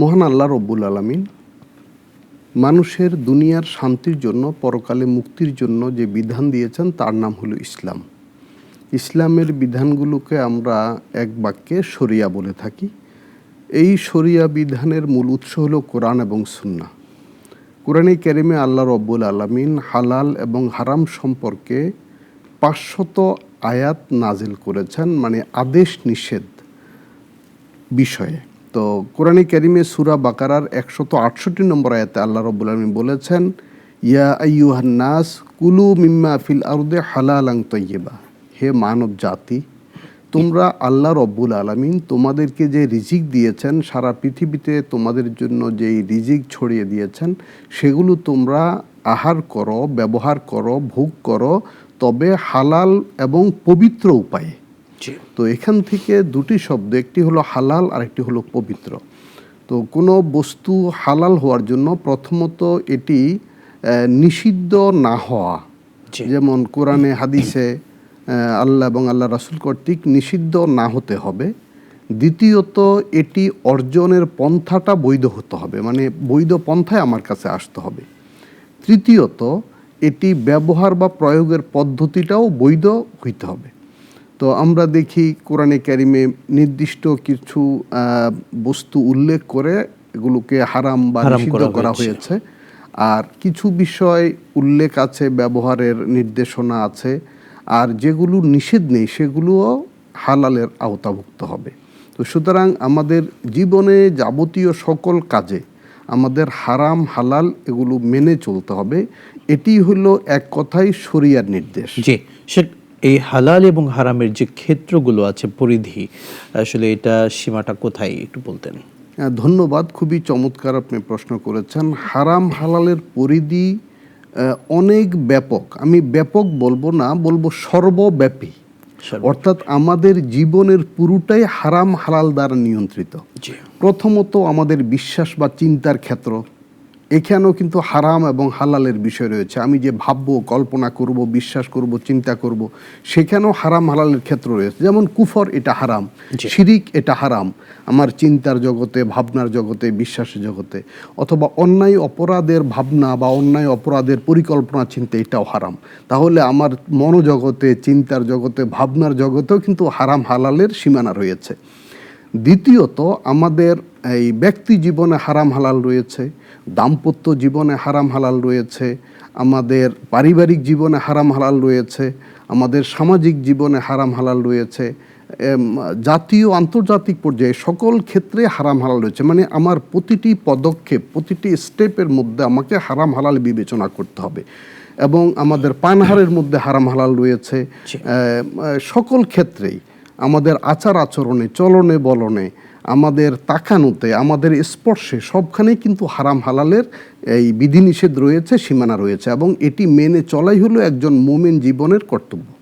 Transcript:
মহান আল্লাহ রব্বুল আলমিন মানুষের দুনিয়ার শান্তির জন্য, পরকালে মুক্তির জন্য যে বিধান দিয়েছেন তার নাম হলো ইসলাম। ইসলামের বিধানগুলোকে আমরা এক বাক্যে শরিয়া বলে থাকি। এই শরিয়া বিধানের মূল উৎস হলো কোরআন এবং সুন্না। কোরআনে কেরিমে আল্লাহ রব্বুল আলমিন হালাল এবং হারাম সম্পর্কে পাঁচশত আয়াত নাজিল করেছেন মানে আদেশ নিষেধ বিষয়ে। তো কোরআনে কারিমে সুরা বাকারার একশত আটষট্টি নম্বর আয়াতে আল্লাহ রব্বুল আলমী বলেছেন, ইয়া আইয়ুহান নাস, কুলু মিম্মা ফিল আরদে হালালাং তৈয়বা হে মানব জাতি তোমরা আল্লাহ রব্বুল আলমিন তোমাদেরকে যে রিজিক দিয়েছেন, সারা পৃথিবীতে তোমাদের জন্য যেই রিজিক ছড়িয়ে দিয়েছেন, সেগুলো তোমরা আহার করো, ব্যবহার করো, ভোগ করো, তবে হালাল এবং পবিত্র উপায়ে। তো এখান থেকে দুটি শব্দ একটি হলো হালাল আর একটি হলো পবিত্র। তো কোনো বস্তু হালাল হওয়ার জন্য প্রথমত এটি নিষিদ্ধ না হওয়া। যেমন কোরআনে হাদিসে আল্লাহ এবং আল্লাহ রাসুল কর্তৃক নিষিদ্ধ না হতে হবে। দ্বিতীয়ত এটি অর্জনের পন্থাটা বৈধ হতে হবে মানে বৈধ পন্থায় আমার কাছে আসতে হবে। তৃতীয়ত এটি ব্যবহার বা প্রয়োগের পদ্ধতিটাও বৈধ হইতে হবে। তো আমরা দেখি কোরআনে ক্যারিমে নির্দিষ্ট কিছু বস্তু উল্লেখ করে এগুলোকে হারাম বা নিষিদ্ধ করা হয়েছে। আর কিছু বিষয় উল্লেখ আছে ব্যবহারের নির্দেশনা আছে আর যেগুলো নিষেধ নেই সেগুলোও হালালের আওতাভুক্ত হবে। তো সুতরাং আমাদের জীবনে যাবতীয় সকল কাজে আমাদের হারাম হালাল এগুলো মেনে চলতে হবে। এটি হলো এক কথায় শরিয়ার নির্দেশ। জি এই হালাল এবং হারামের যে ক্ষেত্রগুলো আছে পরিধি আসলে এটা সীমাটা কোথায় একটু বলতেন? আহ, ধন্যবাদ। খুবই চমৎকার আপনি প্রশ্ন করেছেন। হারাম হালালের পরিধি অনেক ব্যাপক। আমি ব্যাপক বলব না বলব সর্বব্যাপী। অর্থাৎ আমাদের জীবনের পুরোটাই হারাম হালাল দ্বারা নিয়ন্ত্রিত। প্রথমত আমাদের বিশ্বাস বা চিন্তার ক্ষেত্র এখানেও কিন্তু হারাম এবং হালালের বিষয় রয়েছে। আমি যে ভাববো কল্পনা করব বিশ্বাস করব চিন্তা করব সেখানেও হারাম হালালের ক্ষেত্র রয়েছে। যেমন কুফর এটা হারাম। শিরিক এটা হারাম। আমার চিন্তার জগতে ভাবনার জগতে বিশ্বাসের জগতে অথবা অন্যায় অপরাধের ভাবনা বা অন্যায় অপরাধের পরিকল্পনা চিন্তা এটাও হারাম। তাহলে আমার মনোজগতে চিন্তার জগতে ভাবনার জগতেও কিন্তু হারাম হালালের সীমানা রয়েছে। দ্বিতীয়ত আমাদের এই ব্যক্তি জীবনে হারাম হালাল রয়েছে দাম্পত্য জীবনে হারাম হালাল রয়েছে আমাদের পারিবারিক জীবনে হারাম হালাল রয়েছে আমাদের সামাজিক জীবনে হারাম হালাল রয়েছে জাতীয় আন্তর্জাতিক পর্যায়ে সকল ক্ষেত্রে হারাম হালাল রয়েছে। মানে আমার প্রতিটি পদক্ষেপ প্রতিটি স্টেপের মধ্যে আমাকে হারাম হালাল বিবেচনা করতে হবে এবং আমাদের পানহারের মধ্যে হারাম হালাল রয়েছে। সকল ক্ষেত্রেই। আমাদের আচার আচরণে, চলনে বলনে, আমাদের তাকানোতে, আমাদের স্পর্শে সবখানেই কিন্তু হারাম হালালের এই বিধিনিষেধ রয়েছে, সীমানা রয়েছে এবং এটি মেনে চলাই হলো একজন মোমেন জীবনের কর্তব্য।